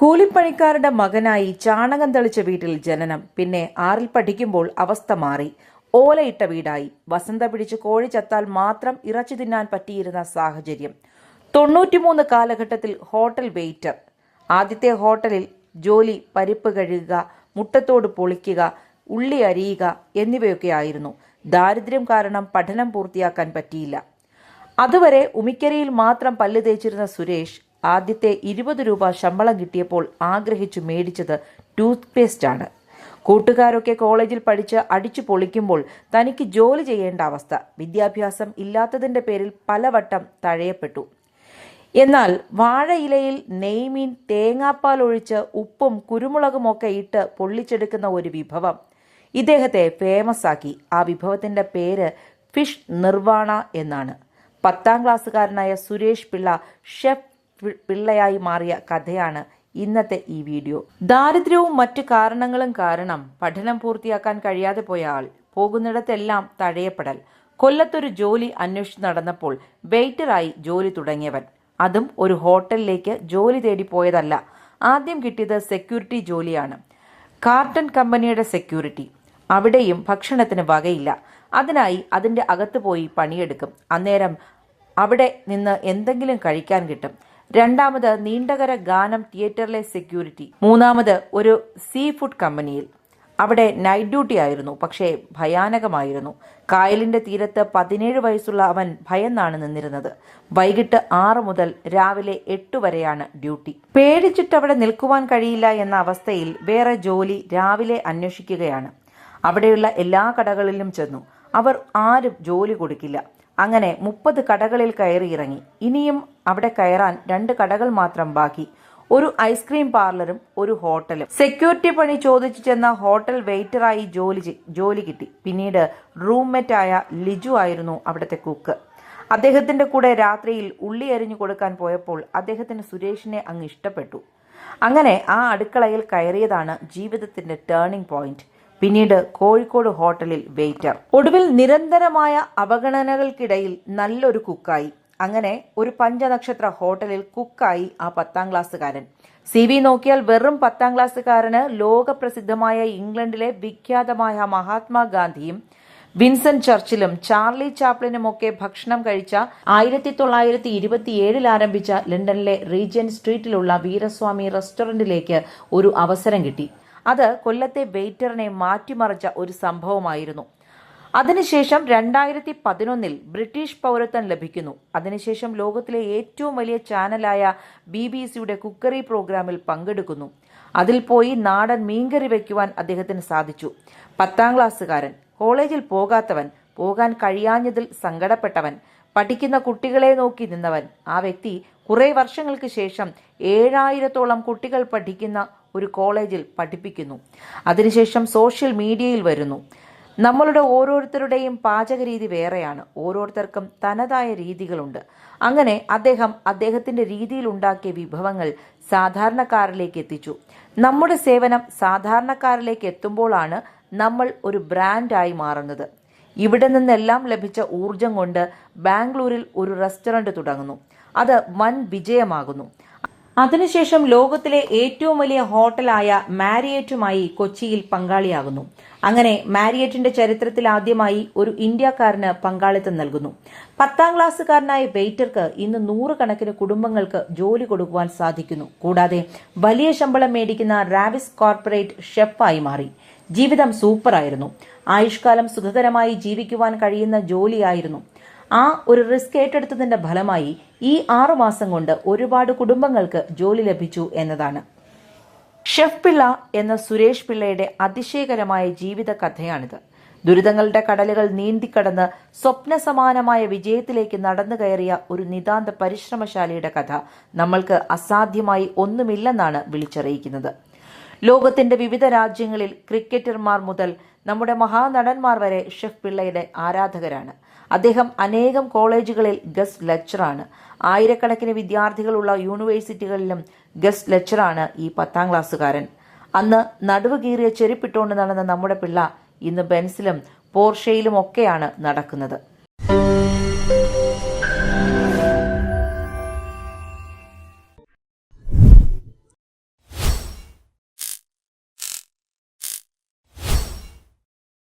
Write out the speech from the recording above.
കൂലിപ്പണിക്കാരുടെ മകനായി ചാണകം തെളിച്ച വീട്ടിൽ ജനനം. പിന്നെ ആറിൽ പഠിക്കുമ്പോൾ അവസ്ഥ മാറി. ഓലയിട്ട വീടായി. വസന്ത പിടിച്ച് കോഴി ചത്താൽ മാത്രം ഇറച്ചി തിന്നാൻ പറ്റിയിരുന്ന സാഹചര്യം. തൊണ്ണൂറ്റിമൂന്ന് കാലഘട്ടത്തിൽ ഹോട്ടൽ വെയിറ്റർ. ആദ്യത്തെ ഹോട്ടലിൽ ജോലി പരിപ്പ് കഴുകുക മുട്ടത്തോട് പൊളിക്കുക ഉള്ളി അരിയുക എന്നിവയൊക്കെ ആയിരുന്നു ദാരിദ്ര്യം കാരണം പഠനം പൂർത്തിയാക്കാൻ പറ്റിയില്ല. അതുവരെ ഉമിക്കരയിൽ മാത്രം പല്ല് തേച്ചിരുന്ന സുരേഷ് ആദ്യത്തെ ഇരുപത് രൂപ ശമ്പളം കിട്ടിയപ്പോൾ ആഗ്രഹിച്ചു മേടിച്ചത് ടൂത്ത് പേസ്റ്റ് ആണ് കൂട്ടുകാരൊക്കെ കോളേജിൽ പഠിച്ച് അടിച്ചു പൊളിക്കുമ്പോൾ തനിക്ക് ജോലി ചെയ്യേണ്ട അവസ്ഥ. വിദ്യാഭ്യാസം ഇല്ലാത്തതിന്റെ പേരിൽ പലവട്ടം തഴയപ്പെട്ടു. എന്നാൽ വാഴയിലയിൽ നെയ്മീൻ തേങ്ങാപ്പാൽ ഒഴിച്ച് ഉപ്പും കുരുമുളകും ഒക്കെ ഇട്ട് പൊള്ളിച്ചെടുക്കുന്ന ഒരു വിഭവം ഇദ്ദേഹത്തെ ഫേമസ് ആക്കി. ആ വിഭവത്തിന്റെ പേര് ഫിഷ് നിർവാണ എന്നാണ്. പത്താം ക്ലാസ്സുകാരനായ സുരേഷ് പിള്ള ഷെഫ് പിള്ളയായി മാറിയ കഥയാണ് ഇന്നത്തെ ഈ വീഡിയോ. ദാരിദ്ര്യവും മറ്റു കാരണങ്ങളും കാരണം പഠനം പൂർത്തിയാക്കാൻ കഴിയാതെ പോയ ആൾ പോകുന്നിടത്തെല്ലാം തഴയപ്പെടൽ. കൊല്ലത്തൊരു ജോലി അന്വേഷിച്ച് നടന്നപ്പോൾ വെയിറ്ററായി ജോലി തുടങ്ങിയവൻ. അതും ഒരു ഹോട്ടലിലേക്ക് ജോലി തേടി പോയതല്ല. ആദ്യം കിട്ടിയത് സെക്യൂരിറ്റി ജോലിയാണ്. കാർട്ടൺ കമ്പനിയുടെ സെക്യൂരിറ്റി. അവിടെയും ഭക്ഷണത്തിന് വകയില്ല. അതിനായി അതിന്റെ അകത്ത് പോയി പണിയെടുക്കും. അന്നേരം അവിടെ നിന്ന് എന്തെങ്കിലും കഴിക്കാൻ കിട്ടും. രണ്ടാമത് നീണ്ടകര ഗാനം തിയേറ്ററിലെ സെക്യൂരിറ്റി. മൂന്നാമത് ഒരു സീ ഫുഡ് കമ്പനിയിൽ. അവിടെ നൈറ്റ് ഡ്യൂട്ടി ആയിരുന്നു പക്ഷേ ഭയാനകമായിരുന്നു. കായലിന്റെ തീരത്ത് പതിനേഴ് വയസ്സുള്ള അവൻ ഭയന്നാണ് നിന്നിരുന്നത്. വൈകിട്ട് ആറ് മുതൽ രാവിലെ എട്ട് വരെയാണ് ഡ്യൂട്ടി. പേടിച്ചിട്ട് അവിടെ നിൽക്കുവാൻ കഴിയില്ല എന്ന അവസ്ഥയിൽ വേറെ ജോലി രാവിലെ അന്വേഷിക്കുകയാണ്. അവിടെയുള്ള എല്ലാ കടകളിലും ചെന്നു. അവർ ആരും ജോലി കൊടുക്കില്ല. അങ്ങനെ മുപ്പത് കടകളിൽ കയറി ഇറങ്ങി. ഇനിയും അവിടെ കയറാൻ രണ്ട് കടകൾ മാത്രം ബാക്കി. ഒരു ഐസ്ക്രീം പാർലറും ഒരു ഹോട്ടലും. സെക്യൂരിറ്റി പണി ചോദിച്ചു ചെന്ന ഹോട്ടൽ വെയിറ്ററായി ജോലി ജോലി കിട്ടി. പിന്നീട് റൂംമേറ്റ് ആയ ലിജു ആയിരുന്നു അവിടുത്തെ കുക്ക്. അദ്ദേഹത്തിന്റെ കൂടെ രാത്രിയിൽ ഉള്ളി അരിഞ്ഞു കൊടുക്കാൻ പോയപ്പോൾ അദ്ദേഹത്തിന് സുരേഷിനെ അങ്ങ് ഇഷ്ടപ്പെട്ടു. അങ്ങനെ ആ അടുക്കളയിൽ കയറിയതാണ് ജീവിതത്തിന്റെ ടേണിംഗ് പോയിന്റ് പിന്നീട് കോഴിക്കോട് ഹോട്ടലിൽ വെയിറ്റർ. ഒടുവിൽ നിരന്തരമായ അവഗണനകൾക്കിടയിൽ നല്ലൊരു കുക്കായി. അങ്ങനെ ഒരു പഞ്ചനക്ഷത്ര ഹോട്ടലിൽ കുക്കായി ആ പത്താം ക്ലാസ്സുകാരൻ. സി വി നോക്കിയാൽ വെറും പത്താം ക്ലാസ്സുകാരന് ലോകപ്രസിദ്ധമായ ഇംഗ്ലണ്ടിലെ വിഖ്യാതമായ മഹാത്മാഗാന്ധിയും വിൻസെന്റ് ചർച്ചിലും ചാർലി ചാപ്ലിനുമൊക്കെ ഭക്ഷണം കഴിച്ച ആയിരത്തി തൊള്ളായിരത്തി ഇരുപത്തിയേഴിൽ ആരംഭിച്ച ലണ്ടനിലെ റീജന്റ് സ്ട്രീറ്റിലുള്ള വീരസ്വാമി റെസ്റ്റോറന്റിലേക്ക് ഒരു അവസരം കിട്ടി. അത് കൊല്ലത്തെ വെയിറ്ററിനെ മാറ്റിമറിച്ച ഒരു സംഭവമായിരുന്നു. അതിനുശേഷം രണ്ടായിരത്തി പതിനൊന്നിൽ ബ്രിട്ടീഷ് പൗരത്വം ലഭിക്കുന്നു. അതിനുശേഷം ലോകത്തിലെ ഏറ്റവും വലിയ ചാനലായ ബി ബി സിയുടെ കുക്കറി പ്രോഗ്രാമിൽ പങ്കെടുക്കുന്നു. അതിൽ പോയി നാടൻ മീൻകറി വയ്ക്കുവാൻ അദ്ദേഹത്തിന് സാധിച്ചു. പത്താം ക്ലാസ്സുകാരൻ കോളേജിൽ പോകാത്തവൻ പോകാൻ കഴിയാഞ്ഞതിൽ സങ്കടപ്പെട്ടവൻ പഠിക്കുന്ന കുട്ടികളെ നോക്കി നിന്നവൻ. ആ വ്യക്തി കുറേ വർഷങ്ങൾക്ക് ശേഷം ഏഴായിരത്തോളം കുട്ടികൾ പഠിക്കുന്ന ഒരു കോളേജിൽ പഠിപ്പിക്കുന്നു. അതിനുശേഷം സോഷ്യൽ മീഡിയയിൽ വരുന്നു. നമ്മളുടെ ഓരോരുത്തരുടെയും പാചകരീതി വേറെയാണ്. ഓരോരുത്തർക്കും തനതായ രീതികളുണ്ട്. അങ്ങനെ അദ്ദേഹം അദ്ദേഹത്തിന്റെ രീതിയിൽ ഉണ്ടാക്കിയ വിഭവങ്ങൾ സാധാരണക്കാരിലേക്ക് എത്തിച്ചു. നമ്മുടെ സേവനം സാധാരണക്കാരിലേക്ക് എത്തുമ്പോഴാണ് നമ്മൾ ഒരു ബ്രാൻഡായി മാറുന്നത്. ഇവിടെ നിന്നെല്ലാം ലഭിച്ച ഊർജം കൊണ്ട് ബാംഗ്ലൂരിൽ ഒരു റെസ്റ്റോറന്റ് തുടങ്ങുന്നു. അത് വൻ വിജയമാകുന്നു. അതിനുശേഷം ലോകത്തിലെ ഏറ്റവും വലിയ ഹോട്ടലായ മാരിയറ്റുമായി കൊച്ചിയിൽ പങ്കാളിയാകുന്നു. അങ്ങനെ മാരിയറ്റിന്റെ ചരിത്രത്തിൽ ആദ്യമായി ഒരു ഇന്ത്യക്കാരന് പങ്കാളിത്തം നൽകുന്നു. പത്താം ക്ലാസ്സുകാരനായ വെയിറ്റർക്ക് ഇന്ന് നൂറുകണക്കിന് കുടുംബങ്ങൾക്ക് ജോലി കൊടുക്കുവാൻ സാധിക്കുന്നു. കൂടാതെ വലിയ ശമ്പളം മേടിക്കുന്ന റാവിസ് കോർപ്പറേറ്റ് ഷെഫായി മാറി. ജീവിതം സൂപ്പറായിരുന്നു. ആയുഷ്കാലം സുഖകരമായി ജീവിക്കുവാൻ കഴിയുന്ന ജോലിയായിരുന്നു. ആ ഒരു റിസ്ക് ഏറ്റെടുത്തതിന്റെ ഫലമായി ഈ ആറു മാസം കൊണ്ട് ഒരുപാട് കുടുംബങ്ങൾക്ക് ജോലി ലഭിച്ചു എന്നതാണ്. ഷെഫ് പിള്ള എന്ന സുരേഷ് പിള്ളയുടെ അതിശയകരമായ ജീവിത കഥയാണിത്. ദുരിതങ്ങളുടെ കടലുകൾ നീന്തിക്കടന്ന് സ്വപ്നസമാനമായ വിജയത്തിലേക്ക് നടന്നു കയറിയ ഒരു നിതാന്ത പരിശ്രമശാലിയുടെ കഥ നമ്മൾക്ക് അസാധ്യമായി ഒന്നുമില്ലെന്നാണ് വിളിച്ചറിയിക്കുന്നത്. ലോകത്തിന്റെ വിവിധ രാജ്യങ്ങളിൽ ക്രിക്കറ്റർമാർ മുതൽ നമ്മുടെ മഹാനടന്മാർ വരെ ഷെഫ് പിള്ളയുടെ ആരാധകരാണ്. അദ്ദേഹം അനേകം കോളേജുകളിൽ ഗസ്റ്റ് ലെക്ചറാണ്. ആയിരക്കണക്കിന് വിദ്യാർത്ഥികളുള്ള യൂണിവേഴ്സിറ്റികളിലും ഗസ്റ്റ് ലെക്ചറാണ് ഈ പത്താം ക്ലാസ്സുകാരൻ. അന്ന് നടുവ് കീറിയ ചെരുപ്പിട്ടുകൊണ്ട് നടന്ന നമ്മുടെ പിള്ള ഇന്ന് ബെൻസിലും പോർഷയിലും ഒക്കെയാണ് നടക്കുന്നത്.